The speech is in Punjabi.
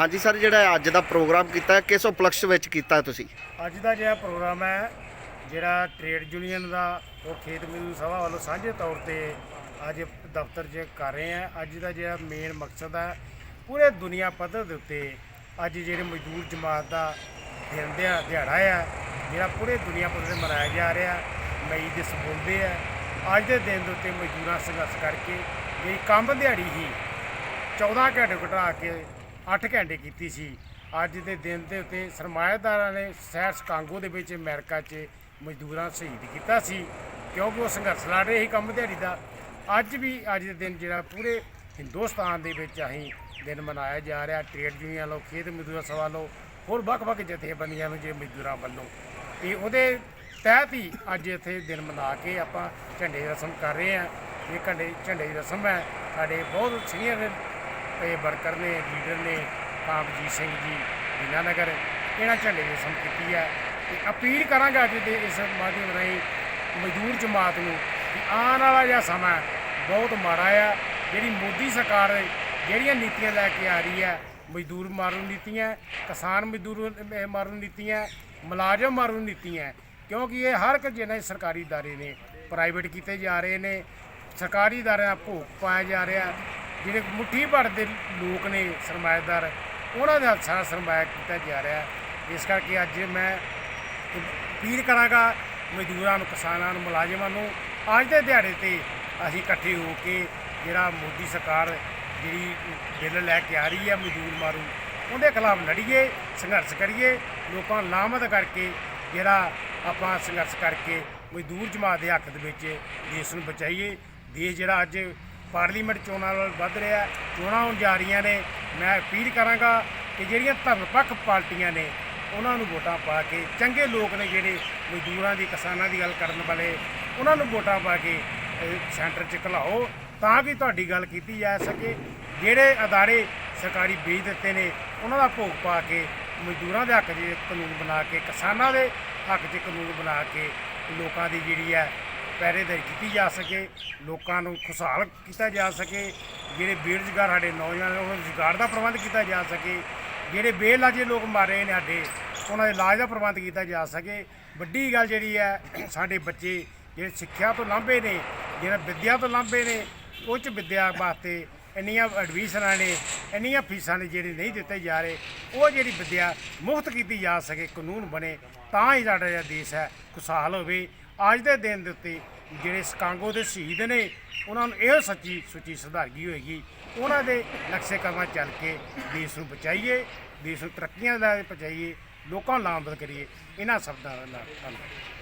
ਹਾਂਜੀ ਸਰ, ਜਿਹੜਾ ਅੱਜ ਦਾ ਪ੍ਰੋਗਰਾਮ ਕੀਤਾ ਕਿਸ ਉਪਲਕਸ਼ ਵਿੱਚ ਕੀਤਾ ਤੁਸੀਂ? ਅੱਜ ਦਾ ਜਿਹੜਾ ਪ੍ਰੋਗਰਾਮ ਹੈ, ਜਿਹੜਾ ਟ੍ਰੇਡ ਯੂਨੀਅਨ ਦਾ, ਉਹ ਖੇਤ ਮਜ਼ਦੂਰ ਸਭਾ ਵੱਲੋਂ ਸਾਂਝੇ ਤੌਰ ਤੇ ਅੱਜ ਦਫ਼ਤਰ 'ਚ ਕਰ ਰਹੇ ਆ ਅੱਜ ਦਾ ਜਿਹੜਾ ਮੇਨ ਮਕਸਦ ਹੈ, ਪੂਰੇ ਦੁਨੀਆ ਪੱਧਰ ਦੇ ਉੱਤੇ ਅੱਜ ਜਿਹੜੇ ਮਜ਼ਦੂਰ ਜਮਾਤ ਦਾ ਦਿਨ ਦਿਹਾ- ਦਿਹਾੜਾ ਆ, ਜਿਹੜਾ ਪੂਰੇ ਦੁਨੀਆ ਪੱਧਰ ਤੇ ਮਨਾਇਆ ਜਾ ਰਿਹਾ, ਮਈ ਦੇ ਬੋਲਦੇ ਆ। ਅੱਜ ਦੇ ਦਿਨ ਦੇ ਉੱਤੇ ਮਜ਼ਦੂਰਾਂ ਸੰਘਰਸ਼ ਕਰਕੇ, ਜਿਹੜੀ ਕੰਮ ਦਿਹਾੜੀ ਹੀ 14 ਘੰਟੇ ਘਟਾ ਕੇ 8 ਘੰਟੇ ਕੀਤੀ ਸੀ। ਅੱਜ ਦੇ ਦਿਨ ਦੇ ਉੱਤੇ ਸਰਮਾਏਦਾਰਾਂ ਨੇ ਸ਼ਹਿਰ ਸ਼ਿਕਾਗੋ ਦੇ ਵਿੱਚ ਅਮਰੀਕਾ 'ਚ ਮਜ਼ਦੂਰਾਂ ਸ਼ਹੀਦ ਕੀਤਾ ਸੀ, ਕਿਉਂਕਿ ਉਹ ਸੰਘਰਸ਼ ਲੜ ਰਹੇ ਸੀ ਕੰਮ ਦਿਹਾੜੀ ਦਾ। ਅੱਜ ਵੀ ਅੱਜ ਦੇ ਦਿਨ ਜਿਹੜਾ ਪੂਰੇ ਹਿੰਦੁਸਤਾਨ ਦੇ ਵਿੱਚ ਅਸੀਂ ਦਿਨ ਮਨਾਇਆ ਜਾ ਰਿਹਾ। ਟ੍ਰੇਡ ਯੂਨੀਅਨ ਵੱਲੋਂ, ਖੇਤ ਮਜ਼ਦੂਰ ਸਭਾ ਵੱਲੋਂ, ਹੋਰ ਵੱਖ-ਵੱਖ ਜਥੇਬੰਦੀਆਂ ਨੂੰ ਜੇ ਮਜ਼ਦੂਰਾਂ ਵੱਲੋਂ। ਇਹ ਉਹਦੇ ਤਹਿਤ ਹੀ ਅੱਜ ਇੱਥੇ ਦਿਨ ਮਨਾ ਕੇ ਆਪਾਂ ਝੰਡੇ ਦੀ ਰਸਮ ਕਰ ਰਹੇ ਹਾਂ। ਇਹ ਝੰਡੇ ਝੰਡੇ ਦੀ ਰਸਮ ਹੈ। ਸਾਡੇ ਬਹੁਤ ਸੀਨੀਅਰ ਇਹ ਵਰਕਰ ਨੇ ਲੀਡਰ ਨੇ ਕਾਮਜੀਤ ਸਿੰਘ ਜੀ ਦੀਨਾਨਗਰ ਇਹਨਾਂ ਝੰਡੇ ਦੀ ਰਸਮ ਕੀਤੀ ਹੈ ਤੇ ਅਪੀਲ ਕਰਾਂਗਾ ਅੱਜ ਦੇ ਇਸ ਮਾਧਿਅਮ ਰਾਹੀਂ ਮਜ਼ਦੂਰ ਜਮਾਤ ਨੂੰ ਕਿ ਆਉਣ ਵਾਲਾ ਜਿਹੜਾ ਸਮਾਂ ਬਹੁਤ ਮਾੜਾ ਆ ਜਿਹੜੀ ਮੋਦੀ ਸਰਕਾਰ ਜਿਹੜੀਆਂ ਨੀਤੀਆਂ ਲੈ ਕੇ ਆ ਰਹੀ ਹੈ ਮਜ਼ਦੂਰ ਮਾਰੂ ਨੀਤੀਆਂ ਕਿਸਾਨ ਮਜ਼ਦੂਰ ਅਹ ਮਾਰੂ ਨੀਤੀਆਂ ਮੁਲਾਜ਼ਮ ਮਾਰੂ ਨੀਤੀਆਂ ਕਿਉਂਕਿ ਇਹ ਹਰ ਇੱਕ ਜਿਹਨਾਂ ਸਰਕਾਰੀ ادارے ਨੇ ਪ੍ਰਾਈਵੇਟ ਕੀਤੇ ਜਾ ਰਹੇ ਨੇ ਸਰਕਾਰੀ ਅਦਾਰਿਆਂ ਦਾ ਭੋਗ ਪਾਇਆ ਜਾ ਰਿਹਾ ਜਿਹੜੇ ਮੁੱਠੀ ਭਰ ਦੇ ਲੋਕ ਨੇ ਸਰਮਾਏਦਾਰ ਉਹਨਾਂ ਦੇ ਹੱਥ ਸਾਰਾ ਸਰਮਾਇਆ ਕੀਤਾ ਜਾ ਰਿਹਾ ਇਸ ਕਰਕੇ ਅੱਜ ਮੈਂ ਅਪੀਲ ਕਰਾਂਗਾ ਮਜ਼ਦੂਰਾਂ ਨੂੰ, ਕਿਸਾਨਾਂ ਨੂੰ, ਮੁਲਾਜ਼ਮਾਂ ਨੂੰ, ਅੱਜ ਦੇ ਦਿਹਾੜੇ ਤੇ ਅਸੀਂ ਇਕੱਠੇ ਹੋ ਕੇ ਜਿਹੜਾ ਮੋਦੀ ਸਰਕਾਰ ਜਿਹੜੀ ਬਿੱਲ ਲੈ ਕੇ ਆ ਰਹੀ ਹੈ ਮਜ਼ਦੂਰ ਮਾਰੂ, ਉਹਦੇ ਖਿਲਾਫ ਲੜੀਏ, ਸੰਘਰਸ਼ ਕਰੀਏ, ਲੋਕਾਂ ਨੂੰ ਲਾਮਤ ਕਰਕੇ ਜਿਹੜਾ ਆਪਾਂ ਸੰਘਰਸ਼ ਕਰਕੇ ਮਜ਼ਦੂਰ ਜਮਾਤ ਦੇ ਹੱਕ ਦੇ ਵਿੱਚ ਦੇਸ਼ ਨੂੰ ਬਚਾਈਏ। ਦੇਸ਼ ਜਿਹੜਾ ਅੱਜ ਪਾਰਲੀਮੈਂਟ ਚੋਣਾਂ ਵੱਲ ਵੱਧ ਰਿਹਾ ਚੋਣਾਂ ਹੋਣ ਜਾ ਰਹੀਆਂ ਨੇ। ਮੈਂ ਅਪੀਲ ਕਰਾਂਗਾ ਕਿ ਜਿਹੜੀਆਂ ਧਰਮਪੱਖ ਪਾਰਟੀਆਂ ਨੇ, ਉਹਨਾਂ ਨੂੰ ਵੋਟਾਂ ਪਾ ਕੇ, ਚੰਗੇ ਲੋਕ ਨੇ ਜਿਹੜੇ ਮਜ਼ਦੂਰਾਂ ਦੀ, ਕਿਸਾਨਾਂ ਦੀ ਗੱਲ ਕਰਨ ਵਾਲੇ, ਉਹਨਾਂ ਨੂੰ ਵੋਟਾਂ ਪਾ ਕੇ ਸੈਂਟਰ 'ਚ ਘਲਾਓ ਤਾਂ ਕਿ ਤੁਹਾਡੀ ਗੱਲ ਕੀਤੀ ਜਾ ਸਕੇ। ਜਿਹੜੇ ਅਦਾਰੇ ਸਰਕਾਰੀ ਵੇਚ ਦਿੱਤੇ ਨੇ, ਉਹਨਾਂ ਦਾ ਭੋਗ ਪਾ ਕੇ, ਮਜ਼ਦੂਰਾਂ ਦੇ ਹੱਕ 'ਚ ਕਾਨੂੰਨ ਬਣਾ ਕੇ, ਕਿਸਾਨਾਂ ਦੇ ਹੱਕ 'ਚ ਕਾਨੂੰਨ ਬਣਾ ਕੇ, ਲੋਕਾਂ ਦੀ ਜਿਹੜੀ ਹੈ ਪਹਿਰੇਦਾਰੀ ਕੀਤੀ ਜਾ ਸਕੇ, ਲੋਕਾਂ ਨੂੰ ਖੁਸ਼ਹਾਲ ਕੀਤਾ ਜਾ ਸਕੇ, ਜਿਹੜੇ ਬੇਰੁਜ਼ਗਾਰ ਸਾਡੇ ਨੌਜਵਾਨ ਨੇ, ਉਹਨਾਂ ਨੂੰ ਰੁਜ਼ਗਾਰ ਦਾ ਪ੍ਰਬੰਧ ਕੀਤਾ ਜਾ ਸਕੇ, ਜਿਹੜੇ ਬੇਲਾਜੇ ਲੋਕ ਮਾਰੇ ਨੇ ਸਾਡੇ, ਉਹਨਾਂ ਦੇ ਇਲਾਜ ਦਾ ਪ੍ਰਬੰਧ ਕੀਤਾ ਜਾ ਸਕੇ। ਵੱਡੀ ਗੱਲ ਜਿਹੜੀ ਹੈ, ਸਾਡੇ ਬੱਚੇ ਜਿਹੜੇ ਸਿੱਖਿਆ ਤੋਂ ਲਾਂਭੇ ਨੇ, ਜਿਹੜਾ ਵਿੱਦਿਆ ਤੋਂ ਲਾਂਭੇ ਨੇ, ਉੱਚ ਵਿੱਦਿਆ ਵਾਸਤੇ ਇੰਨੀਆਂ ਐਡਮਿਸ਼ਨਾਂ ਨੇ, ਇੰਨੀਆਂ ਫੀਸਾਂ ਨੇ ਜਿਹੜੇ ਨਹੀਂ ਦਿੱਤੇ ਜਾ ਰਹੇ, ਉਹ ਜਿਹੜੀ ਵਿੱਦਿਆ ਮੁਫਤ ਕੀਤੀ ਜਾ ਸਕੇ, ਕਾਨੂੰਨ ਬਣੇ, ਤਾਂ ਹੀ ਸਾਡਾ ਜਿਹੜਾ ਦੇਸ਼ ਹੈ ਖੁਸ਼ਹਾਲ ਹੋਵੇ। ਅੱਜ ਦੇ ਦਿਨ ਦੇ ਉੱਤੇ ਜਿਹੜੇ ਸਕਾਂਗੋ ਦੇ ਸ਼ਹੀਦ ਨੇ, ਉਹਨਾਂ ਨੂੰ ਇਹ ਸੱਚੀ ਸੁੱਚੀ ਸੁਧਾਰਗੀ ਹੋਏਗੀ। ਉਹਨਾਂ ਦੇ ਨਕਸ਼ੇ ਕਦਮਾਂ ਚੱਲ ਕੇ ਦੇਸ਼ ਨੂੰ ਬਚਾਈਏ, ਦੇਸ਼ ਨੂੰ ਤਰੱਕੀਆਂ ਦਾ ਪਹੁੰਚਾਈਏ ਲੋਕਾਂ ਨੂੰ ਲਾਮਬਦ ਕਰੀਏ। ਇਹਨਾਂ ਸ਼ਬਦਾਂ ਨਾਲ ਧੰਨਵਾਦ।